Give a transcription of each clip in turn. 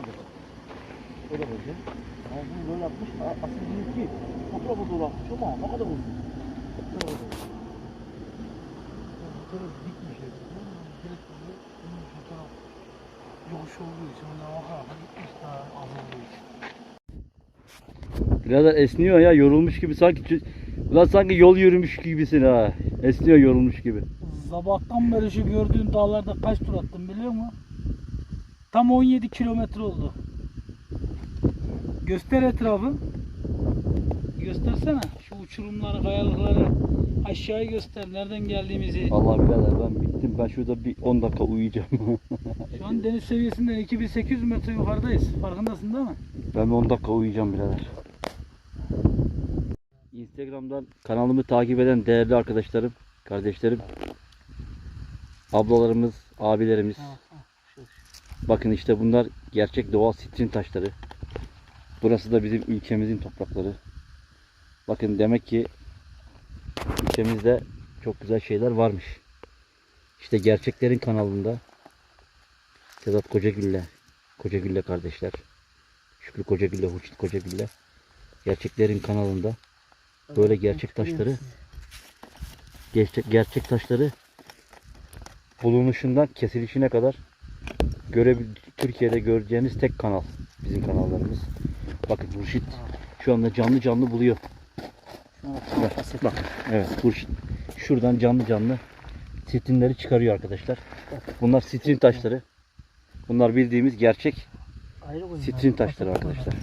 şöyle bak. Böyle böyle. Bunu böyle yapmış. Aslında benimki fotoğrafı doğru atmış ama ne kadar uzun. Böyle böyle. Fotoğraf dikmiş. Direkt böyle bunun fotoğraf yokuş olduğu için ondan o gitmiş daha az olduğu için. Birader esniyor ya yorulmuş gibi sanki Ulan sanki yol yürümüş gibisin ha. Esniyor yorulmuş gibi. Sabahtan beri şu gördüğün dağlarda kaç tur attım biliyor musun? Tam 17 kilometre oldu. Göster etrafı. Göstersene. Şu uçurumları, kayalıkları aşağıya göster. Nereden geldiğimizi. Allah birader ben bittim. Ben şurada bir 10 dakika uyuyacağım. Şu an deniz seviyesinden 2800 metre yukarıdayız. Farkındasın değil mi? ben bir 10 dakika uyuyacağım birader. Instagram'dan kanalımı takip eden değerli arkadaşlarım, kardeşlerim, ablalarımız, abilerimiz. Bakın işte bunlar gerçek doğal sitrin taşları. Burası da bizim ülkemizin toprakları. Bakın demek ki ülkemizde çok güzel şeyler varmış. İşte gerçeklerin kanalında Sedat Kocagül'le Kocagül'le kardeşler. Şükrü Kocagül'le Hurşit Kocagül'le gerçeklerin kanalında böyle gerçek taşları gerçek, gerçek taşları bulunuşundan kesilişine kadar görebil Türkiye'de göreceğiniz tek kanal bizim kanallarımız. Bakın Hurşit şu anda canlı canlı buluyor. Bak, bak evet Hurşit şuradan canlı canlı sitrinleri çıkarıyor arkadaşlar. Bunlar sitrin taşları. Bunlar bildiğimiz gerçek sitrin taşları arkadaşlar.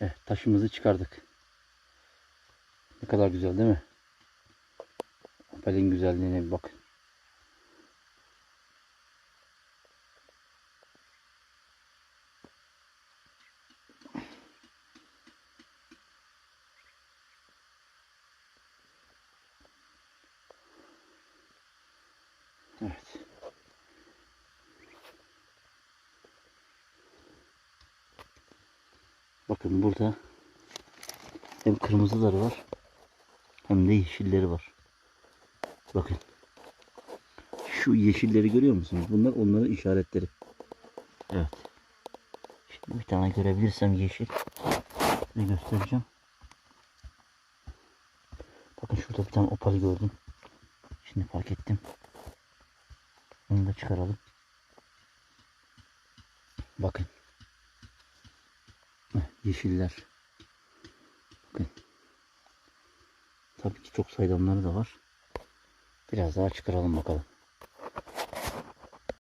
Evet taşımızı çıkardık. Ne kadar güzel değil mi? Apelin güzelliğine bir bakın. Evet. Bakın burada hem kırmızıları var hem de yeşilleri var. Bakın. Şu yeşilleri görüyor musunuz? Bunlar onların işaretleri. Evet. Şimdi bir tane görebilirsem yeşil. Ne göstereceğim. Bakın şurada bir tane opal gördüm. Şimdi fark ettim. Onu da çıkaralım. Bakın. Yeşiller. Bakın. Tabii ki çok saydamları da var. Biraz daha çıkaralım bakalım.